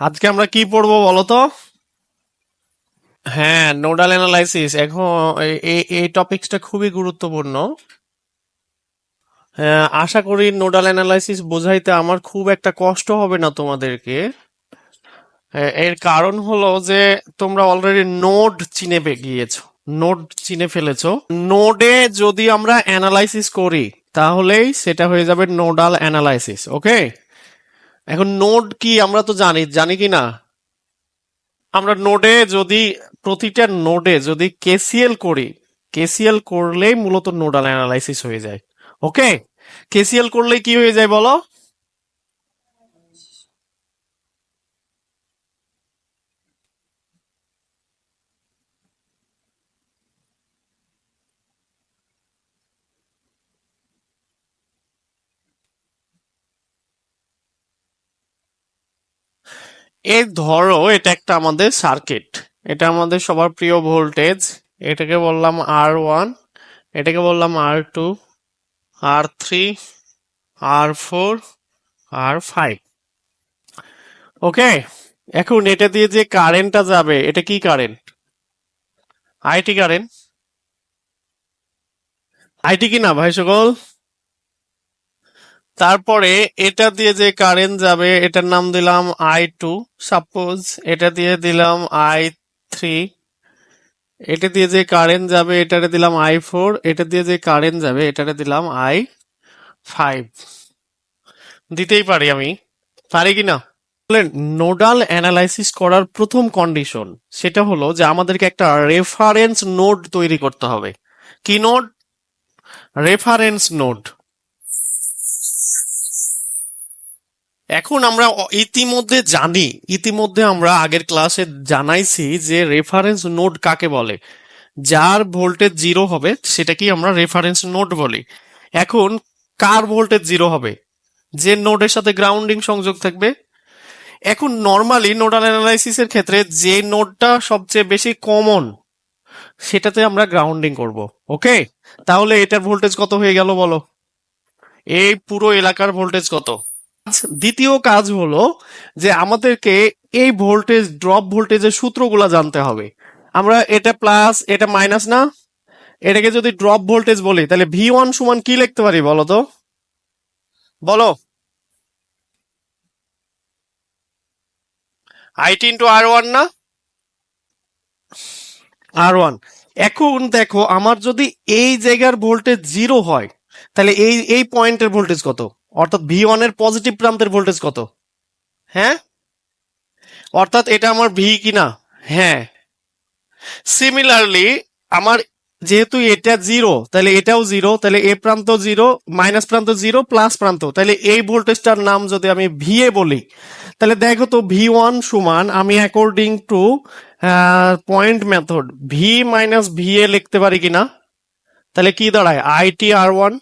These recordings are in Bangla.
আজকে আমরা কি পড়ব বলো তো হ্যাঁ নোডাল অ্যানালাইসিস। এখন এই টপিকসটা খুবই গুরুত্বপূর্ণ। হ্যাঁ, আশা করি নোডাল অ্যানালাইসিস বোঝাইতে আমার খুব একটা কষ্ট হবে না তোমাদেরকে। এর কারণ হলো যে তোমরা অলরেডি নোড চিনে গিয়েছো। নোড চিনে ফেলেছো। নোডে যদি আমরা অ্যানালাইসিস করি তাহলেই সেটা হয়ে যাবে নোডাল অ্যানালাইসিস ওকে? এখন নোড কি আমরা তো জানি জানি কি না? আমরা নোডে যদি, প্রতিটা নোডে যদি কেসিএল করি, কেসিএল করলেই মূলত নোডাল অ্যানালাইসিস হয়ে যায়। ওকে? কেসিএল করলে কি হয়ে যায় বলো? এই ধরো, এটা একটা আমাদের সার্কিট এটা আমাদের সবার প্রিয় ভোল্টেজ এটাকে বললাম আর ওয়ান এটাকে বললাম R two R three R four R five okay এখন এটা দিয়ে যে কারেন্টটা যাবে, এটা কি কারেন্ট আইটি কারেন্ট আইটি কি না, ভাই সকল? তারপরে এটা দিয়ে যে কারেন্ট যাবে, এটার নাম দিলাম আই টু সাপোজ এটা দিয়ে দিলাম আই থ্রি এটা দিয়ে যে কারেন্ট যাবে, এটারে দিলাম আই ফোর এটা দিয়ে যে কারেন্ট যাবে, এটারে দিলাম আই ফাইভ দিতেই পারি আমি। পারি কি না? নোডাল অ্যানালাইসিস করার প্রথম কন্ডিশন সেটা হলো যে আমাদেরকে একটা রেফারেন্স নোড তৈরি করতে হবে। কি নোড রেফারেন্স নোড এখন আমরা ইতিমধ্যে জানি, ইতিমধ্যে আমরা আগের ক্লাসে জানাইছি যে রেফারেন্স নোড কাকে বলে? যার ভোল্টেজ জিরো হবে, সেটাকেই আমরা রেফারেন্স নোড বলি। এখন কার ভোল্টেজ জিরো হবে? যে নোডের সাথে গ্রাউন্ডিং সংযোগ থাকবে? এখন নর্মালি নোডাল অ্যানালাইসিসের ক্ষেত্রে যে নোডটা সবচেয়ে বেশি কমন সেটাতে আমরা গ্রাউন্ডিং করব ওকে তাহলে এটার ভোল্টেজ কত হয়ে গেল বলো? এই পুরো এলাকার ভোল্টেজ কত? দ্বিতীয় কাজ হলো যে আমাদেরকে এই ভোল্টেজ ড্রপ ভোল্টেজের সূত্রগুলো জানতে হবে। আমরা এটা প্লাস এটা মাইনাস না? এটাকে যদি ড্রপ ভোল্টেজ বলি, তাহলে ভি ওয়ান সমান কি লিখতে পারি বলো তো? বলো। আইটি ইন্টু আর ওয়ান না? আর ওয়ান এখন দেখো, আমার যদি এই জায়গার ভোল্টেজ জিরো হয়, তাহলে এই এই পয়েন্টের ভোল্টেজ কত? অর্থাৎ ভি এর পজিটিভ প্রান্তের ভোল্টেজ কত? হ্যাঁ? অর্থাৎ এটা আমার ভি কিনা? হ্যাঁ। সিমিলারলি আমার যেহেতু এটা জিরো তাহলে এটাও জিরো তাহলে এ প্রান্ত জিরো মাইনাস প্রান্ত জিরো প্লাস প্রান্ত তাহলে এই ভোল্টেজটার নাম যদি আমি ভি এ বলি, তাহলে দেখো তো ভি ওয়ান সমান আমি according to point method V minus V A লিখতে পারি কিনা? তাহলে কি দাঁড়ায়? আইটি আর ওয়ান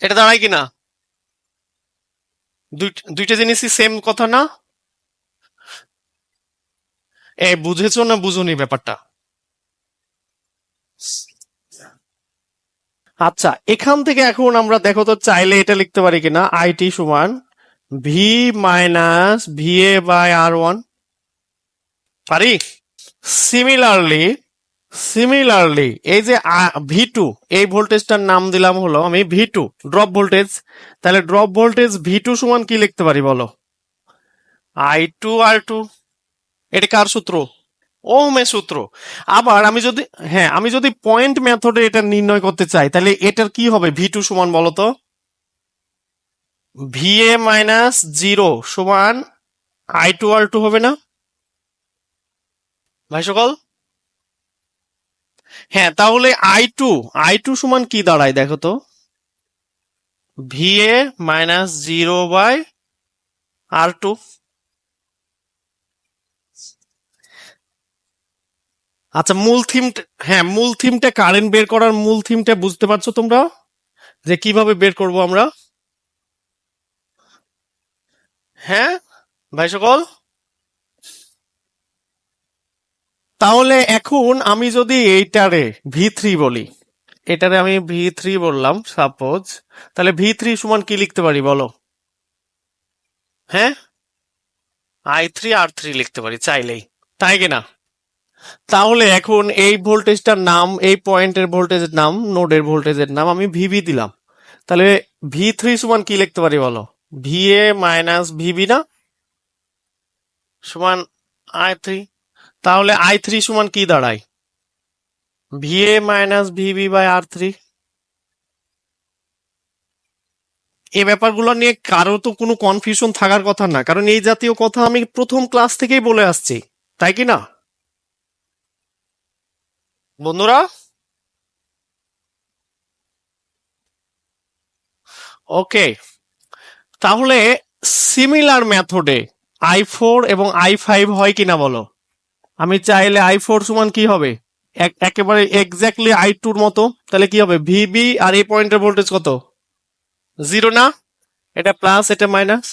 এটা দাঁড়ায় কিনা? দুই- দুইটা জিনিসই সেম কথা না? এ, বুঝেছ না বুঝুনি ব্যাপারটা? আচ্ছা এখান থেকে এখন আমরা দেখো তো চাইলে এটা লিখতে পারি কিনা? আইটি সমান V minus V A by R one পারি? সিমিলারলি সিমিলারলি এই যে ভি টু এই ভোল্টেজটার নাম দিলাম হলো আমি ভি টু ড্রপ ভোল্টেজ তাহলে ড্রপ ভোল্টেজ ভি টু সমান কি লিখতে পারি বলো? আই টু আর টু এটা কার সূত্র? ওহমের সূত্র। আবার আমি যদি হ্যাঁ আমি যদি পয়েন্ট মেথডে এটা নির্ণয় করতে চাই, তাহলে এটার কি হবে ভি টু সমান বলো তো? ভিএ মাইনাস জিরো সমান আই টু আর টু হবে না? ভাই সকল? হ্যাঁ তাহলে আই টু আই টু সমান কি দাঁড়ায় দেখো তো? VA minus zero by R two আচ্ছা মূল থিম হ্যাঁ মূল থিমটা কারেন্ট বের করার মূল থিমটা বুঝতে পারছ তোমরা? যে কীভাবে বের করব আমরা? হ্যাঁ ভাই সকল? তাহলে এখন আমি যদি এইটারে ভি থ্রি বলি, এটারে আমি ভি থ্রি বললাম সাপোজ তাহলে ভি থ্রি সমান কি লিখতে পারি বলো? হ্যাঁ? আই থ্রি আর থ্রি লিখতে পারি চাইলেই, তাই কিনা তাহলে এখন এই ভোল্টেজটার নাম, এই পয়েন্টের ভোল্টেজের নাম, নোডের ভোল্টেজের নাম আমি ভিবি দিলাম। তাহলে ভি থ্রি সমান কি লিখতে পারি বলো? ভি এ মাইনাস ভিবি না? সমান আই থ্রি তাহলে আই থ্রি সমান কি দাঁড়ায়? V A minus VB by R three এই ব্যাপারগুলো নিয়ে কারও তো কোনো কনফিউশন থাকার কথা না, কারণ এই জাতীয় কথা আমি প্রথম ক্লাস থেকেই বলে আসছি, তাই কি না? বন্ধুরা? ওকে তাহলে সিমিলার মেথডে আই ফোর এবং আই ফাইভ হয় কিনা বলো? আমি চাইলে আই ফোর সমান কি হবে? এক- একেবারে এক্স্যাক্টলি আই টুর মতো, তাহলে কি হবে? ভিবি আর এই পয়েন্টের ভোল্টেজ কত? জিরো না? এটা প্লাস এটা minus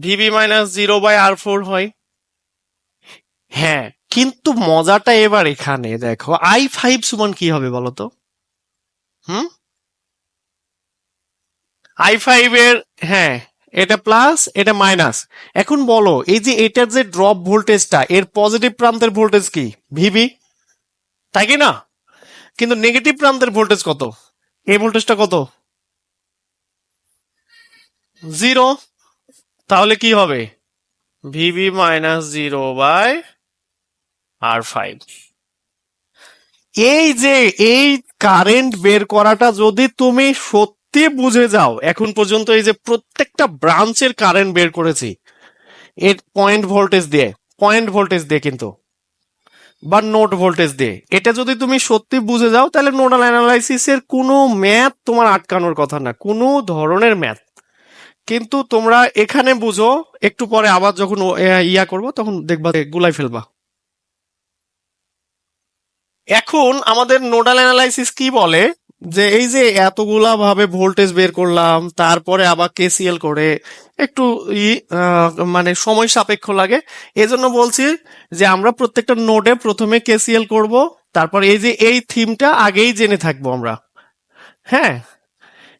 VB minus zero by R four হয়। হ্যাঁ কিন্তু মজাটা এবার এখানে, দেখো আই ফাইভ সমান কি হবে বলতো হুম? আই ফাইভ এর হ্যাঁ এটা প্লাস এটা মাইনাস এখন বলো, এই যে এটার যে ড্রপ ভোল্টেজটা এর পজিটিভ প্রান্তের ভোল্টেজ কি? ভিবি তাই কি না? কিন্তু নেগেটিভ প্রান্তের ভোল্টেজ কত? এই ভোল্টেজটা কত? জিরো তাহলে কি হবে? VB minus zero by R five এই যে, এই কারেন্ট বের করাটা যদি তুমি সত্যি বুঝে যাও, এখন পর্যন্ত এই যে প্রত্যেকটা ব্রাঞ্চের কারেন্ট বের করেছি, এর পয়েন্ট ভোল্টেজ দিয়ে পয়েন্ট ভোল্টেজ দিয়ে কিন্তু, বা নোট ভোল্টেজ দিয়ে, এটা যদি তুমি সত্যি বুঝে যাও, তাহলে নোডাল অ্যানালাইসিসের কোনো ম্যাথ তোমার আটকানোর কথা না, কোনো ধরনের ম্যাথ কিন্তু তোমরা এখানে বুঝো, একটু পরে আবার যখন ইয়া করব, তখন দেখবা গুলাই ফেলবা। এখন আমাদের নোডাল অ্যানালাইসিস কি বলে? যে এই যে এতগুলা ভাবে ভোল্টেজ বের করলাম, তারপরে আবার কেসিএল করে, একটু ই মানে সময় সাপেক্ষ লাগে। এজন্য বলছি যে আমরা প্রত্যেকটা নোডে প্রথমে কেসিএল করব, তারপর এই যে এই থিমটা আগেই জেনে থাকব আমরা। হ্যাঁ?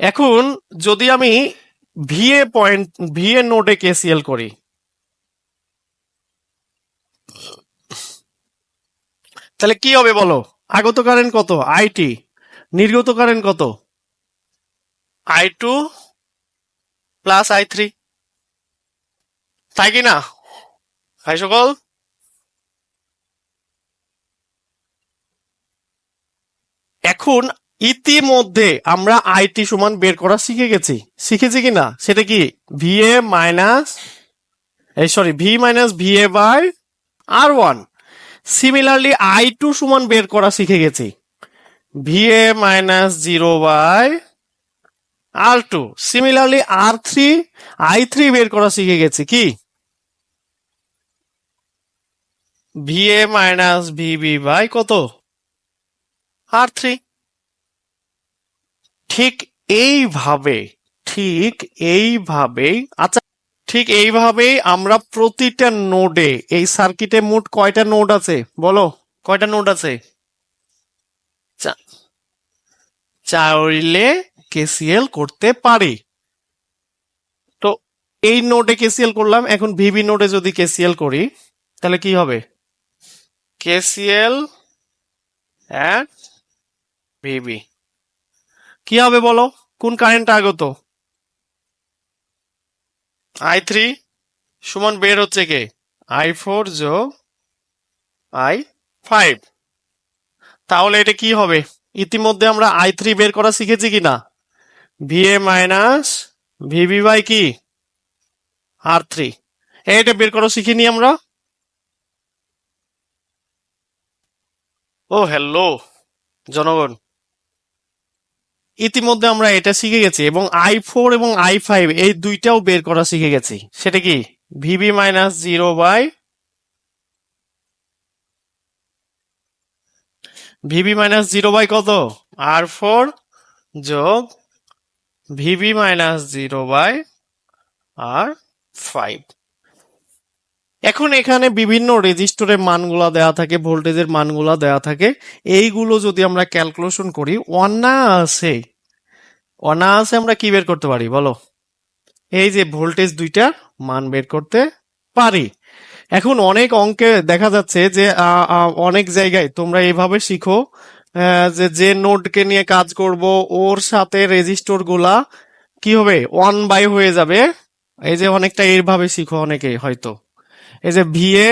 এখন যদি আমি ভিএ পয়েন্ট ভিএ নোডে কেসিএল করি। তাহলে কি হবে বলো? আগত কারেন্ট কত? আইটি নির্গত কারেন্ট কত? I two plus I three. তাই কি না ভাই সকল। এখন ইতিমধ্যে আমরা আইটি সমান বের করা শিখে গেছি। শিখেছি কি না সেটা কি? ভি এ মাইনাস, এই sorry, V minus V A by R one. Similarly I two সমান বের করা শিখে গেছি। VA minus zero by R two similarly R three I three বের করা শিখে গেছি, কি? ভিএ মাইনাস ভিবি বাই কত? থ্রি ঠিক এইভাবে, ঠিক এইভাবেই আচ্ছা ঠিক এইভাবেই আমরা প্রতিটা নোডে, এই সার্কিটে মোট কয়টা নোড আছে? বলো, কয়টা নোড আছে? চাইলে কেসিএল করতে পারি। তো এই নোডে কেসিএল করলাম, এখন ভিবি নোডে যদি কেসিএল করি, তাহলে কি হবে? কেসিএল অ্যাট কি হবে বলো? কোন কারেন্ট আগত? আই থ্রি সমান বের হচ্ছে কে? আই ফোর যোগ আই ফাইভ তাহলে এটা কি হবে? ইতিমধ্যে আমরা আই থ্রি বের করা শিখেছি কিনা? এ মাইনাস ভিবি বাই কি? আর থ্রি এটা বের করা শিখিনি আমরা। ও হ্যালো জনগণ। ইতিমধ্যে আমরা এটা শিখে গেছি এবং আই ফোর এবং আই ফাইভ এই দুইটাও বের করা শিখে গেছি। সেটা কি? VB minus zero by VB minus zero by কত? আর ফোর যোগ VB minus zero by R five এখন এখানে বিভিন্ন রেজিস্টরের মানগুলা দেওয়া থাকে, ভোল্টেজের মানগুলা দেওয়া থাকে। এইগুলো যদি আমরা ক্যালকুলেশন করি, অনায়াসে অনায়াসে আমরা কি বের করতে পারি বলো? এই যে ভোল্টেজ দুইটা মান বের করতে পারি। এখন অনেক অঙ্কে দেখা যাচ্ছে যে অনেক জায়গায় তোমরা এভাবে শিখো যে যে নোটকে নিয়ে কাজ করব, ওর সাথে রেজিস্টরগুলা কি হবে? ওয়ান বাই হয়ে যাবে। এই যে অনেকটা এইভাবে শিখো অনেকে হয়তো। এই যে ভিএ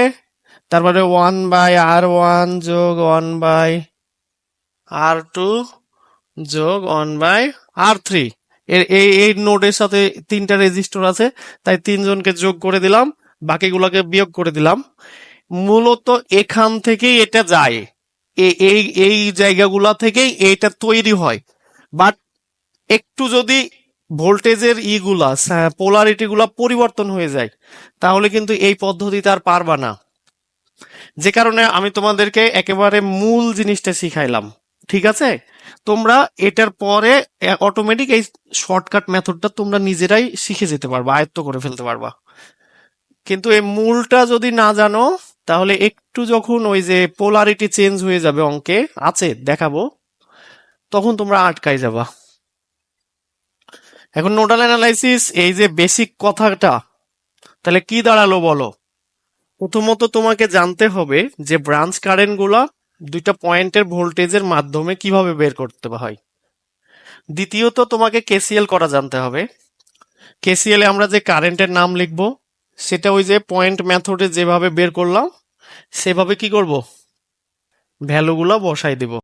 তারপরে ওয়ান বাই আর ওয়ান যোগ ওয়ান বাই আর টু যোগ ওয়ান বাই আর থ্রি। এর এই এই নোডের সাথে তিনটা রেজিস্টর আছে, তাই তিনজনকে যোগ করে দিলাম। বাকিগুলোকে বিয়োগ করে দিলাম। মূলত এখান থেকেই এটা যায়। এই এই জায়গাগুলা থেকেই এটা তৈরি হয়। বাট একটু যদি ভোল্টেজের ইগুলা পোলারিটি গুলা পরিবর্তন হয়ে যায়, তাহলে কিন্তু এই পদ্ধতিতে আর পারবা না। যে কারণে আমি তোমাদেরকে একেবারে মূল জিনিসটা শিখাইলাম। ঠিক আছে? তোমরা এটার পরে অটোমেটিক এই শর্টকাট মেথডটা তোমরা নিজেরাই শিখে যেতে পারবা, আয়ত্ত করে ফেলতে পারবা। কিন্তু এই মূলটা যদি না জানো, তাহলে একটু যখন ওই যে পোলারিটি চেঞ্জ হয়ে যাবে অঙ্কে, আছে, দেখাবো, তখন তোমরা আটকাই যাবা। এখন নোডাল অ্যানালাইসিস এই যে বেসিক কথাটা, তাহলে কি দাঁড়াল বলো? প্রথমত তোমাকে জানতে হবে যে ব্রাঞ্চ কারেন্টগুলা দুইটা পয়েন্টের ভোল্টেজের মাধ্যমে কীভাবে বের করতে হয়। দ্বিতীয়ত তোমাকে কেসিএল করা জানতে হবে। কেসিএল আমরা যে কারেন্টের নাম লিখব সেটা ওই যে পয়েন্ট মেথডে যেভাবে বের করলাম সেভাবে কি করব? ভ্যালুগুলো বসাই দেব।